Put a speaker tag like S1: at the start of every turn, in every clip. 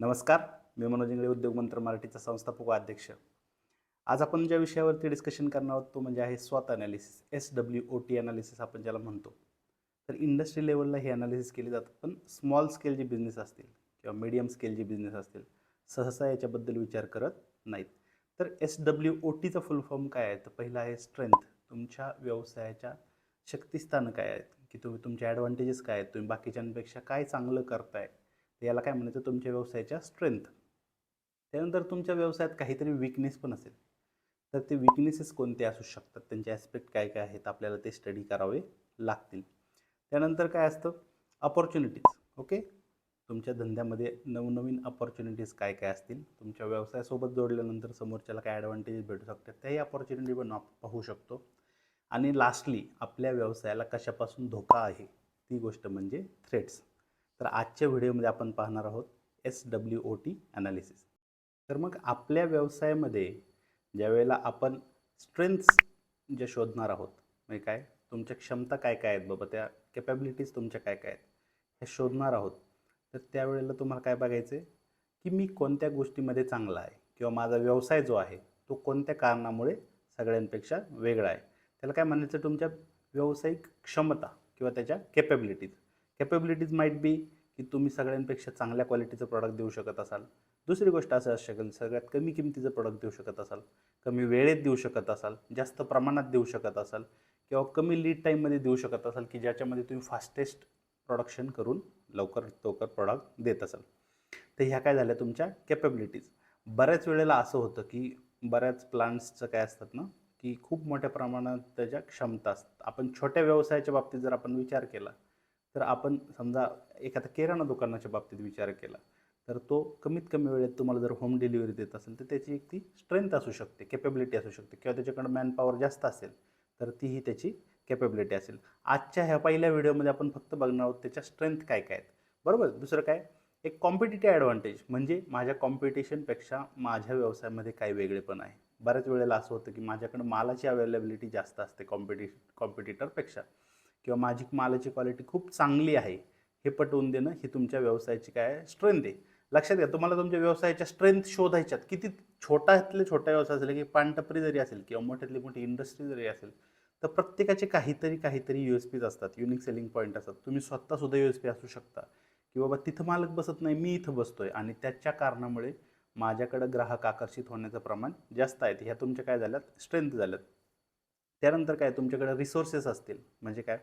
S1: नमस्कार मी मनोज इंगळे उद्योग मंत्र मराठीचा संस्थापक अध्यक्ष. आज आपण ज्या विषयावरती डिस्कशन करणार आहोत तो म्हणजे आहे स्वत analysis S W O T analysis आपण ज्याला म्हणतो. तर इंडस्ट्री लेवलला हे अनालिसिस केली जातात पण स्मॉल स्केल जे बिझनेस असतील किंवा मीडियम स्केल जे बिझनेस असतील सहसा याच्याबद्दल विचार करत नाहीत. तर एस डब्ल्यू ओ टीचा फुल फॉर्म काय आहे? तर पहिला आहे स्ट्रेंथ तुमच्या व्यवसायाच्या शक्तिस्थानं काय आहेत? की तुम्ही तुमचे ॲडव्हान्टेजेस काय आहेत? तुम्ही बाकीच्यांपेक्षा काय चांगलं करताय? तर याला काय म्हणायचं? तुमच्या व्यवसायाच्या स्ट्रेंथ त्यानंतर तुमच्या व्यवसायात काहीतरी विकनेस पण असेल. तर ते विकनेसेस कोणते असू शकतात? त्यांचे ॲस्पेक्ट काय काय आहेत? आपल्याला ते स्टडी करावे लागतील. त्यानंतर काय असतं? अपॉर्च्युनिटीज ओके तुमच्या धंद्यामध्ये नवनवीन अपॉर्च्युनिटीज काय काय असतील? तुमच्या व्यवसायासोबत जोडल्यानंतर समोरच्याला काय ॲडव्हान्टेजेस भेटू शकतात? त्याही अपॉर्च्युनिटी पण पाहू शकतो. आणि लास्टली आपल्या व्यवसायाला कशापासून धोका आहे? ती गोष्ट म्हणजे थ्रेट्स तर आजच्या व्हिडिओमध्ये आपण पाहणार आहोत S W O T analysis तर मग आपल्या व्यवसायामध्ये ज्या वेळेला आपण स्ट्रेंथ्स जे शोधणार आहोत म्हणजे काय? तुमच्या क्षमता काय काय आहेत बाबा? त्या कॅपॅबिलिटीज तुमच्या काय काय आहेत? हे शोधणार आहोत. तर त्यावेळेला तुम्हाला काय बघायचं आहे की मी कोणत्या गोष्टीमध्ये चांगला आहे? किंवा माझा व्यवसाय जो आहे तो कोणत्या कारणामुळे सगळ्यांपेक्षा वेगळा आहे? त्याला काय म्हणायचं? तुमच्या व्यावसायिक क्षमता किंवा त्याच्या कॅपॅबिलिटीज कॅपॅबिलिटीज माईट बी की तुम्ही सगळ्यांपेक्षा चांगल्या क्वालिटीचं प्रॉडक्ट देऊ शकत असाल. दुसरी गोष्ट असं असू शकेल सगळ्यात कमी किमतीचं प्रॉडक्ट देऊ शकत असाल कमी वेळेत देऊ शकत असाल जास्त प्रमाणात देऊ शकत असाल किंवा कमी लीड टाईममध्ये देऊ शकत असाल की ज्याच्यामध्ये तुम्ही फास्टेस्ट प्रोडक्शन करून लवकर लवकर प्रॉडक्ट देत असाल. तर ह्या काय झाल्या तुमच्या कॅपेबिलिटीज बऱ्याच वेळेला असं होतं की बऱ्याच प्लांट्सचं काय असतात ना की खूप मोठ्या प्रमाणात त्याच्या क्षमता असतात. आपण छोट्या व्यवसायाच्या बाबतीत जर आपण विचार केला तर आपण समजा एखादा किराणा दुकानाच्या बाबतीत विचार केला तर तो कमीत कमी वेळेत तुम्हाला जर होम डिलिव्हरी देत असेल तर त्याची एक ती स्ट्रेंथ असू शकते कॅपेबिलिटी असू शकते किंवा त्याच्याकडं मॅनपॉवर जास्त असेल तर तीही त्याची कॅपेबिलिटी असेल. आजच्या ह्या पहिल्या व्हिडिओमध्ये आपण फक्त बघणार आहोत त्याच्या स्ट्रेंथ काय काय आहेत. बरोबर? दुसरं काय? एक कॉम्पिटेटिव्ह ॲडव्हान्टेज म्हणजे माझ्या कॉम्पिटिशनपेक्षा माझ्या व्यवसायामध्ये काय वेगळेपण आहे. बऱ्याच वेळेला असं होतं की माझ्याकडं मालाची अवेलेबिलिटी जास्त असते कॉम्पिटिश कॉम्पिटिटरपेक्षा किंवा माझी मालाची क्वालिटी खूप चांगली आहे हे पटवून देणं ही तुमच्या व्यवसायाची काय स्ट्रेंथ आहे. लक्षात घ्या तुम्हाला तुमच्या व्यवसायाच्या स्ट्रेंथ शोधायच्यात. किती छोट्यातले छोटा व्यवसाय असेल की पानटपरी जरी असेल किंवा मोठ्यातली मोठी इंडस्ट्री जरी असेल तर प्रत्येकाचे काहीतरी काहीतरी यू एस पीज असतात युनिक सेलिंग पॉईंट असतात. तुम्ही स्वतःसुद्धा यू एस पी असू शकता. की बाबा तिथं मालक बसत नाही मी इथं बसतोय. आणि त्याच्या कारणामुळे माझ्याकडं ग्राहक आकर्षित होण्याचं प्रमाण जास्त आहे. ह्या तुमच्या काय झाल्यात? स्ट्रेंथ झाल्यात. त्यानंतर काय? तुमच्याकडे रिसोर्सेस असतील. म्हणजे काय?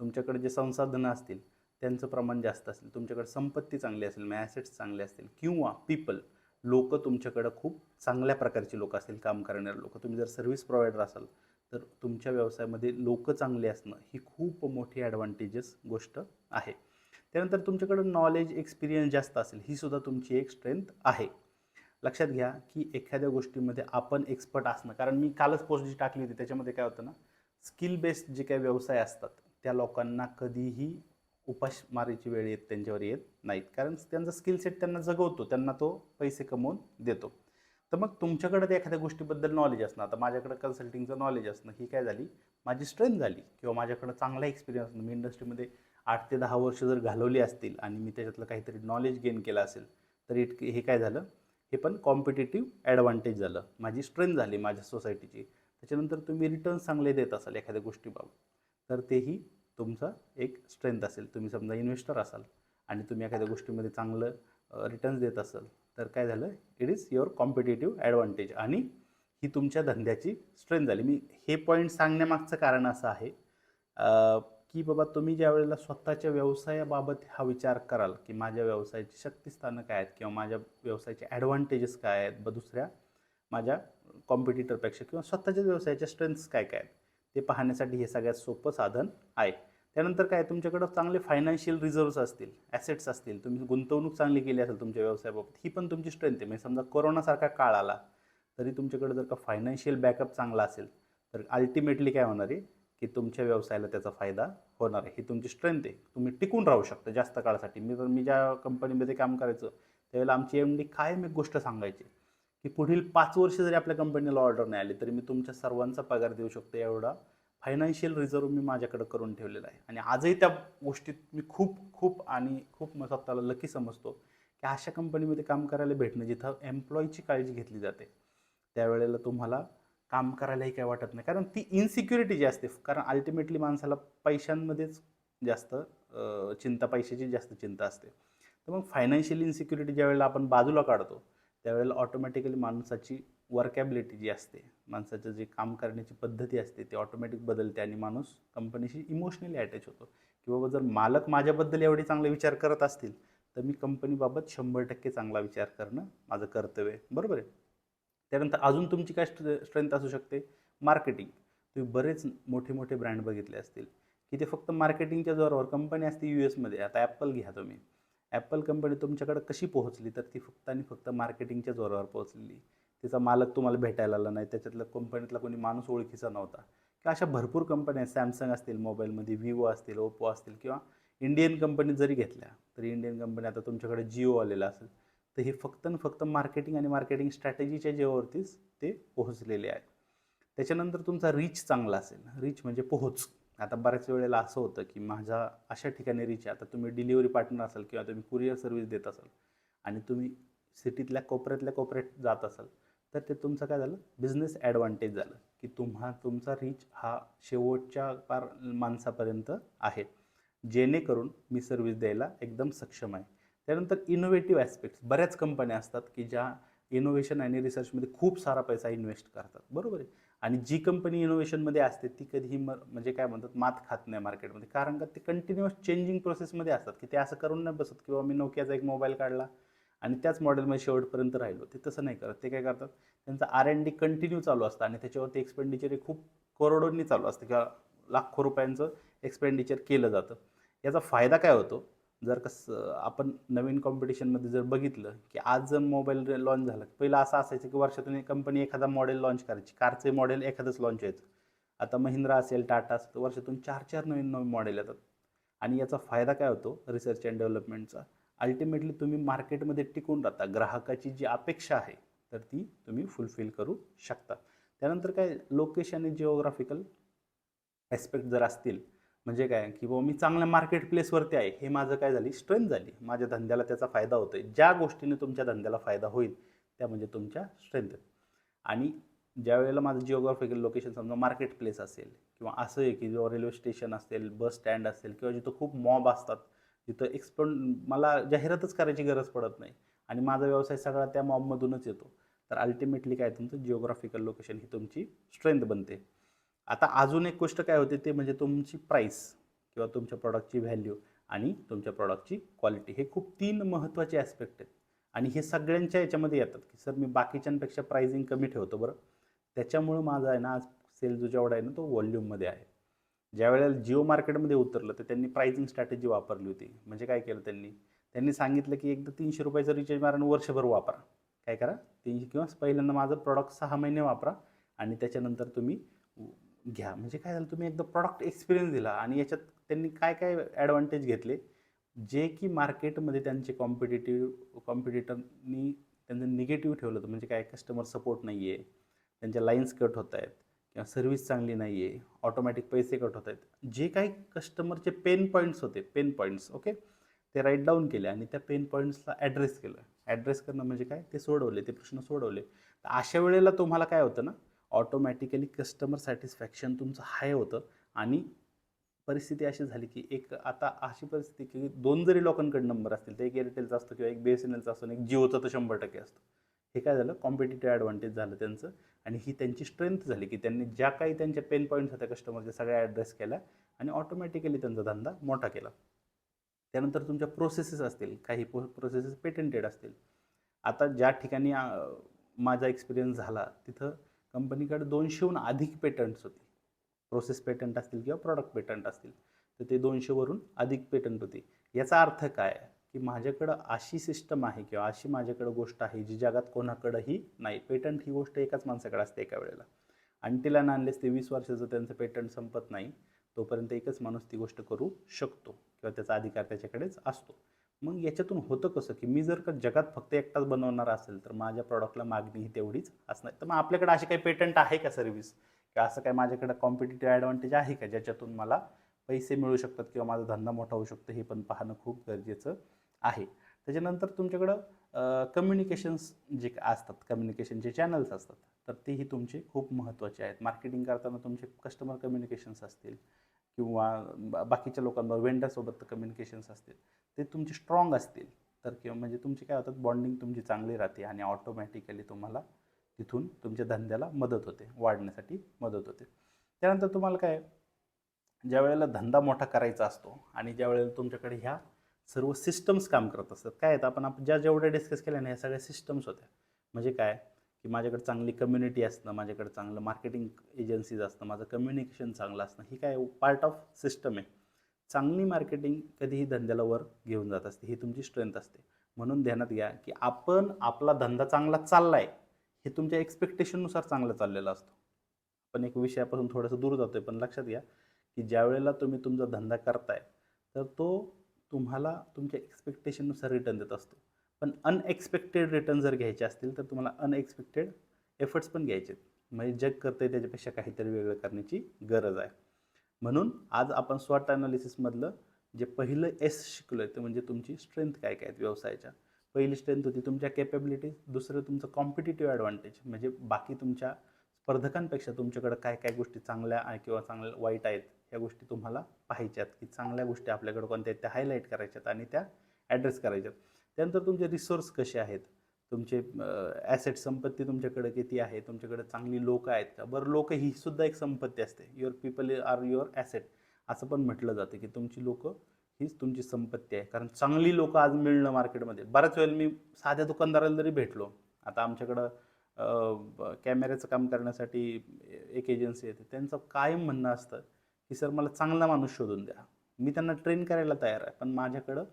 S1: तुमच्याकडे जे संसाधनं असतील त्यांचं प्रमाण जास्त असेल तुमच्याकडे संपत्ती चांगली असेल ॲसेट्स चांगले असतील किंवा पीपल लोक तुमच्याकडं खूप चांगल्या प्रकारची लोक असतील काम करणारे लोक. तुम्ही जर सर्व्हिस प्रोव्हायडर असाल तर तुमच्या व्यवसायामध्ये लोक चांगले असणं ही खूप मोठी ॲडव्हान्टेजेस गोष्ट आहे. त्यानंतर तुमच्याकडं नॉलेज एक्सपिरियन्स जास्त असेल ही सुद्धा तुमची एक स्ट्रेंथ आहे. लक्षात घ्या की एखाद्या गोष्टीमध्ये आपण एक्सपर्ट असणं कारण मी कालच पोस्ट जी टाकली होती त्याच्यामध्ये काय होतं ना स्किल बेस्ड जे काही व्यवसाय असतात त्या लोकांना कधीही उपासमारीची वेळ येत त्यांच्यावर येत नाहीत. कारण त्यांचा स्किल सेट त्यांना जगवतो. त्यांना तो पैसे कमवून देतो. तर मग तुमच्याकडे ते एखाद्या गोष्टीबद्दल नॉलेज असणं आता माझ्याकडे कन्सल्टिंगचं नॉलेज असणं ही काय झाली? माझी स्ट्रेंथ झाली. किंवा माझ्याकडं चांगला एक्सपिरियन्स मी इंडस्ट्रीमध्ये आठ ते दहा वर्ष जर घालवली असतील आणि मी त्याच्यातलं काहीतरी नॉलेज गेन केलं असेल तर इट हे काय झालं? हे पण कॉम्पिटेटिव्ह ॲडव्हान्टेज झालं. माझी स्ट्रेंथ झाली माझ्या सोसायटीची त्याच्यानंतर तुम्ही रिटर्न चांगले देत असाल एखाद्या गोष्टीबाबत. तर तेही तुमचा एक स्ट्रेंथ असेल. तुम्ही समजा इन्व्हेस्टर असाल आणि तुम्ही एखाद्या गोष्टीमध्ये चांगलं रिटर्न्स देत असाल तर काय झालं? It is your competitive advantage आणि ही तुमच्या धंद्याची स्ट्रेंथ झाली. मी हे पॉईंट सांगण्यामागचं कारण असं आहे की बाबा तुम्ही ज्या वेळेला स्वतःच्या व्यवसायाबाबत हा विचार कराल की माझ्या व्यवसायाची शक्तिस्थानं काय आहेत किंवा माझ्या व्यवसायाचे ॲडव्हान्टेजेस काय आहेत ब दुसऱ्या माझ्या कॉम्पिटिटरपेक्षा किंवा स्वतःच्या व्यवसायाच्या स्ट्रेंथ्स काय काय आहेत ते पाहण्यासाठी हे सगळ्यात सोपं साधन आहे. त्यानंतर काय तुमच्याकडं चांगले फायनान्शियल रिझर्व्स असतील ॲसेट्स असतील तुम्ही गुंतवणूक चांगली केली असेल तुमच्या व्यवसायाबाबत ही पण तुमची स्ट्रेंथ आहे. म्हणजे समजा कोरोनासारखा काळ आला तरी तुमच्याकडे जर का फायनान्शियल बॅकअप चांगला असेल तर अल्टिमेटली काय होणार आहे? की तुमच्या व्यवसायाला त्याचा फायदा होणार आहे. ही तुमची स्ट्रेंथ आहे. तुम्ही टिकून राहू शकता जास्त काळासाठी. मी तर मी ज्या कंपनीमध्ये काम करायचं त्यावेळेला आमची एम डी कायम एक गोष्ट सांगायची. की पुढील पाच वर्ष जरी आपल्या कंपनीला ऑर्डर नाही आली तरी मी तुमच्या सर्वांचा पगार देऊ शकतो एवढा फायनान्शियल रिझर्व मी माझ्याकडे करून ठेवलेला आहे. आणि आजही त्या गोष्टीत मी खूप खूप आणि खूप स्वतःला लकी समजतो की अशा कंपनीमध्ये काम करायला भेटणं जिथं एम्प्लॉईची काळजी घेतली जाते त्यावेळेला तुम्हाला काम करायलाही काय वाटत नाही. कारण ती इनसिक्युरिटी जी असते कारण अल्टिमेटली माणसाला पैशांमध्येच जास्त चिंता पैशाची जास्त चिंता असते. तर मग फायनान्शियल इन्सिक्युरिटी ज्यावेळेला आपण बाजूला काढतो त्यावेळेला ऑटोमॅटिकली माणसाची वर्कॅबिलिटी जी असते माणसाचं जे काम करण्याची पद्धती असते ती ऑटोमॅटिक बदलते आणि माणूस कंपनीशी इमोशनली अटॅच होतो. की बाबा जर मालक माझ्याबद्दल एवढे चांगले विचार करत असतील तर मी कंपनीबाबत शंभर टक्के चांगला विचार करणं माझं कर्तव्य आहे. बरोबर आहे? त्यानंतर अजून तुमची काय स्ट्रेंथ असू शकते? मार्केटिंग तुम्ही बरेच मोठे मोठे ब्रँड बघितले असतील की ते फक्त मार्केटिंगच्या जोरावर. कंपनी असते यू एसमध्ये आता ॲपल घ्या तुम्ही. ॲपल कंपनी तुमच्याकडे कशी पोहोचली? तर ती फक्त आणि फक्त मार्केटिंगच्या जोरावर पोहोचलेली. तिचा मालक तुम्हाला भेटायला आला नाही. त्याच्यातल्या कंपनीतला कोणी माणूस ओळखीचा नव्हता. किंवा अशा भरपूर कंपन्या आहेत. सॅमसंग असतील मोबाईलमध्ये विवो असतील ओप्पो असतील किंवा इंडियन कंपनी जरी घेतल्या तरी इंडियन कंपनी आता तुमच्याकडे जिओ आलेला असेल तर हे फक्त आणि फक्त मार्केटिंग आणि मार्केटिंग स्ट्रॅटेजीच्या जेवावरतीच ते पोहोचलेले आहेत. त्याच्यानंतर तुमचा रीच चांगला असेल. रीच म्हणजे पोहोच. आता बऱ्याच वेळेला असं होतं की माझा अशा ठिकाणी रीच आहे. आता तुम्ही डिलिव्हरी पार्टनर असाल किंवा तुम्ही कुरिअर सर्व्हिस देत असाल आणि तुम्ही सिटीतल्या कोपऱ्यातल्या कोपऱ्यात जात असाल तर ते तुमचं काय झालं? बिझनेस ॲडव्हान्टेज झालं की तुम्हा तुमचा रीच हा शेवटच्या पार माणसापर्यंत आहे. जेणेकरून मी सर्व्हिस द्यायला एकदम सक्षम आहे. त्यानंतर इनोव्हेटिव्ह ॲस्पेक्ट्स बऱ्याच कंपन्या असतात की ज्या इनोव्हेशन आणि रिसर्चमध्ये खूप सारा पैसा इन्व्हेस्ट करतात. बरोबर आहे? आणि जी कंपनी इनोव्हेशनमध्ये असते ती कधीही म म्हणजे काय म्हणतात मात खात नाही मार्केटमध्ये कारण का ते कंटिन्युअस चेंजिंग प्रोसेसमध्ये असतात की ते असं करून नाही बसत किंवा मी नोकियाचा एक मोबाईल काढला आणि त्याच मॉडेलमध्ये शेवटपर्यंत राहिलो. ते तसं नाही करत. ते काय करतात त्यांचा आर एन डी कंटिन्यू चालू असतं आणि त्याच्यावरती एक्सपेंडिचर हे खूप करोडोंनी चालू असतं. किंवा लाखो रुपयांचं एक्सपेंडिचर केलं जातं. याचा फायदा काय होतो? जर कसं आपण नवीन कॉम्पिटिशनमध्ये जर बघितलं की आज जर मोबाईल लॉन्च झाला पहिलं असं असायचं की वर्षातून एक कंपनी एखादा मॉडेल लॉन्च करायची. कारचे मॉडेल एखादंच लॉन्च व्हायचं आता महिंद्रा असेल टाटा असेल तर वर्षातून चार चार नवीन नवीन मॉडेल येतात. आणि याचा फायदा काय होतो? रिसर्च अँड डेव्हलपमेंटचा अल्टिमेटली तुम्ही मार्केटमध्ये टिकून राहता. ग्राहकाची जी अपेक्षा आहे तर ती तुम्ही फुलफिल करू शकता. त्यानंतर काय लोकेशन आणि जिओग्राफिकल ॲस्पेक्ट जर असतील म्हणजे काय की बाबा मी चांगल्या मार्केट प्लेसवरती आहे. हे माझं काय झाली? स्ट्रेंथ झाली. माझ्या धंद्याला त्याचा फायदा होतोय. ज्या गोष्टीने तुमच्या धंद्याला फायदा होईल त्या म्हणजे तुमच्या स्ट्रेंथ आणि ज्या वेळेला माझं जिओग्राफिकल लोकेशन समजा मार्केट प्लेस असेल किंवा असं आहे की जो रेल्वे स्टेशन असेल बस स्टँड असेल किंवा जिथं खूप मॉब असतात तिथं एक्सपन मला जाहिरातच करायची गरज पडत नाही. आणि माझा व्यवसाय सगळा त्या मॉबमधूनच येतो. तर अल्टिमेटली काय तुमचं? जिओग्राफिकल लोकेशन ही तुमची स्ट्रेंथ बनते. आता अजून एक गोष्ट काय होते ते म्हणजे तुमची प्राईस किंवा तुमच्या प्रॉडक्टची व्हॅल्यू आणि तुमच्या प्रॉडक्टची क्वालिटी हे खूप तीन महत्त्वाचे ॲस्पेक्ट आहेत. आणि हे सगळ्यांच्या याच्यामध्ये येतात की सर मी बाकीच्यांपेक्षा प्राइसिंग कमी ठेवतो बरं. त्याच्यामुळं माझा आहे ना आज सेल जो जेवढा आहे ना तो व्हॉल्यूममध्ये आहे. ज्या वेळेला जिओ मार्केटमध्ये उतरलं तर त्यांनी प्राइसिंग स्ट्रॅटेजी वापरली होती. म्हणजे काय केलं त्यांनी? त्यांनी सांगितलं की एकदा तीनशे रुपयाचं रिचार्ज मारा आणि वर्षभर वापरा. काय करा? तीनशे किंवा पहिल्यांदा माझं प्रॉडक्ट सहा महिने वापरा आणि त्याच्यानंतर तुम्ही घ्या. म्हणजे काय झालं तुम्ही एकदा प्रॉडक्ट एक्सपिरियन्स दिला आणि याच्यात त्यांनी काय काय ॲडव्हान्टेज घेतले? जे की मार्केटमध्ये त्यांचे कॉम्पिटेटिव्ह कॉम्पिटिटरनी त्यांचं निगेटिव्ह ठेवलं होतं. म्हणजे काय कस्टमर सपोर्ट नाही आहे त्यांच्या लाईन्स कट होत आहेत किंवा सर्व्हिस चांगली नाही आहे ऑटोमॅटिक पैसे कट होत आहेत. जे काही कस्टमरचे पेन पॉईंट्स होते पेन पॉईंट्स ओके ते राईट डाऊन केले आणि त्या पेन पॉईंट्सला ॲड्रेस केलं. ॲड्रेस करणं म्हणजे काय? ते सोडवले ते प्रश्न सोडवले. तर अशा वेळेला तुम्हाला काय होतं ना ऑटोमॅटिकली कस्टमर सॅटिस्फॅक्शन तुमचं हाय होतं. आणि परिस्थिती अशी झाली की एक आता अशी परिस्थिती की दोन जरी लोकांकडे नंबर असतील तर एक एअरटेलचा असतो किंवा एक बी एस एन एलचा असतो आणि एक जिओचा तर शंभर टक्के असतो. हे काय झालं? कॉम्पिटेटिव्ह ॲडव्हान्टेज झालं त्यांचं. आणि ही त्यांची स्ट्रेंथ झाली की त्यांनी ज्या काही त्यांच्या पेन पॉईंट्स होत्या कस्टमरच्या सगळ्या ॲड्रेस केल्या आणि ऑटोमॅटिकली त्यांचा धंदा मोठा केला. त्यानंतर तुमच्या प्रोसेसेस असतील काही प्रोसेसेस पेटंटेड असतील. आता ज्या ठिकाणी माझा एक्सपिरियन्स झाला तिथं कंपनीकडे दोनशेहून अधिक पेटंट्स होती. प्रोसेस पेटंट असतील किंवा प्रॉडक्ट पेटंट असतील तर ते दोनशेवरून अधिक पेटंट होती. याचा अर्थ काय? की माझ्याकडं अशी सिस्टम आहे किंवा अशी माझ्याकडं गोष्ट आहे जी जगात कोणाकडंही नाही. पेटंट ही गोष्ट एकाच माणसाकडे असते एका वेळेला. आणि तिला आणलेस ते वीस वर्षाचं त्यांचं पेटंट संपत नाही तोपर्यंत एकच माणूस ती गोष्ट करू शकतो किंवा त्याचा अधिकार त्याच्याकडेच असतो. मग याच्यातून होतं कसं की मी जर का जगात फक्त एकटाच बनवणार असेल तर माझ्या प्रॉडक्टला मागणी ही तेवढीच असणार. तर मग आपल्याकडे असे काही पेटंट आहे का सर्व्हिस किंवा असं काय माझ्याकडे कॉम्पिटेटिव्ह ॲडव्हान्टेज आहे का ज्याच्यातून मला पैसे मिळू शकतात किंवा माझा धंदा मोठा होऊ शकतो हे पण पाहणं खूप गरजेचं आहे. त्याच्यानंतर तुमच्याकडं कम्युनिकेशन्स जे असतात कम्युनिकेशनचे चॅनल्स असतात तर तेही तुमचे खूप महत्त्वाचे आहेत. मार्केटिंग करताना तुमचे कस्टमर कम्युनिकेशन्स असतील किंवा बाकीच्या लोकांबरोबर वेंडरसोबत कम्युनिकेशन्स असतील ते तुमचे स्ट्रॉंग असतील. तर किंवा म्हणजे तुमची काय होतात बॉन्डिंग तुमची चांगली राहते आणि ऑटोमॅटिकली तुम्हाला तिथून तुमच्या धंद्याला मदत होते वाढण्यासाठी मदत होते. त्यानंतर तुम्हाला काय ज्या वेळेला धंदा मोठा करायचा असतो आणि ज्या वेळेला तुमच्याकडे ह्या सर्व सिस्टम्स काम करत असतात काय आहेत आपण आपण ज्या जेवढ्या डिस्कस केल्या ना ह्या सगळ्या सिस्टम्स होत्या. म्हणजे काय की माझ्याकडे चांगली कम्युनिटी असणं माझ्याकडे चांगलं मार्केटिंग एजन्सीज असणं माझं कम्युनिकेशन चांगलं असणं ही काय पार्ट ऑफ सिस्टम आहे. चांगली मार्केटिंग कधीही धंद्याला वर घेऊन जात असते ही तुमची स्ट्रेंथ असते. म्हणून ध्यानात घ्या की आपण आपला धंदा चांगला चालला आहे हे तुमच्या एक्सपेक्टेशननुसार चांगला चाललेला असतो. पण एक विषयापासून थोडंसं दूर जातो आहे पण लक्षात घ्या की ज्या वेळेला तुम्ही तुमचा धंदा करताय तर तो तुम्हाला तुमच्या एक्सपेक्टेशननुसार रिटर्न देत असतो. पण अनएक्सपेक्टेड रिटर्न जर घ्यायचे असतील तर तुम्हाला अनएक्सपेक्टेड एफर्ट्स पण घ्यायचे आहेत. म्हणजे जग करतं आहे त्याच्यापेक्षा काहीतरी वेगळं करण्याची गरज आहे. म्हणून आज आपण स्वॉट अनालिसिसमधलं जे पहिलं एस शिकलो आहे ते म्हणजे तुमची स्ट्रेंथ काय काय आहेत व्यवसायाच्या? पहिली स्ट्रेंथ होती तुमच्या कॅपेबिलिटीज दुसरं तुमचं कॉम्पिटिटिव्ह ॲडव्हान्टेज म्हणजे बाकी तुमच्या स्पर्धकांपेक्षा तुमच्याकडं काय काय गोष्टी चांगल्या आहे किंवा चांगल्या वाईट आहेत ह्या गोष्टी तुम्हाला पाहायच्यात की चांगल्या गोष्टी आपल्याकडे कोणत्या आहेत त्या हायलाईट करायच्यात आणि त्या ॲड्रेस करायच्यात त्यानंतर तुमचे रिसोर्स कसे आहेत? तुमचे ॲसेट संपत्ती तुमच्याकडे किती आहे? तुमच्याकडे चांगली लोकं आहेत का? बरं लोक ही सुद्धा एक संपत्ती असते. Your people are your asset असं पण म्हटलं जातं की तुमची लोकं हीच तुमची संपत्ती आहे. कारण चांगली लोकं आज मिळणं मार्केटमध्ये बऱ्याच वेळेला मी साध्या दुकानदाराला जरी भेटलो आता आमच्याकडं कॅमेऱ्याचं काम करण्यासाठी एक एजन्सी येते. त्यांचं कायम म्हणणं असतं की सर मला चांगला माणूस शोधून द्या. मी त्यांना ट्रेन करायला तयार आहे पण माझ्याकडं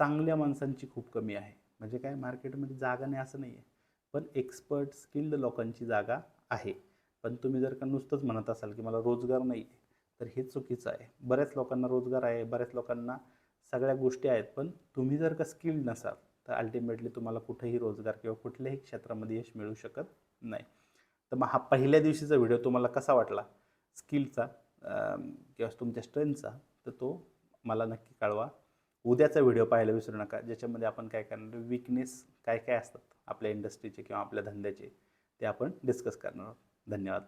S1: चांगल्या माणसांची खूप कमी आहे. म्हणजे काय? मार्केटमध्ये जागा नाही असं नाही आहे पण एक्सपर्ट स्किल्ड लोकांची जागा आहे. पण तुम्ही जर का नुसतंच म्हणत असाल की मला रोजगार नाही आहे तर हे चुकीचं आहे. बऱ्याच लोकांना रोजगार आहे बऱ्याच लोकांना सगळ्या गोष्टी आहेत. पण तुम्ही जर का स्किल्ड नसाल तर अल्टिमेटली तुम्हाला कुठेही रोजगार किंवा कुठल्याही क्षेत्रामध्ये यश मिळू शकत नाही. तर मग हा पहिल्या दिवशीचा व्हिडिओ तुम्हाला कसा वाटला? स्किलचा किंवा तुमच्या स्ट्रेंथचा तर तो मला नक्की कळवा. उद्याचा व्हिडिओ पाहायला विसरू नका. ज्याच्यामध्ये आपण काय करणार? विकनेस काय काय असतात आपल्या इंडस्ट्रीचे किंवा आपल्या धंद्याचे ते आपण डिस्कस करणार आहोत. धन्यवाद.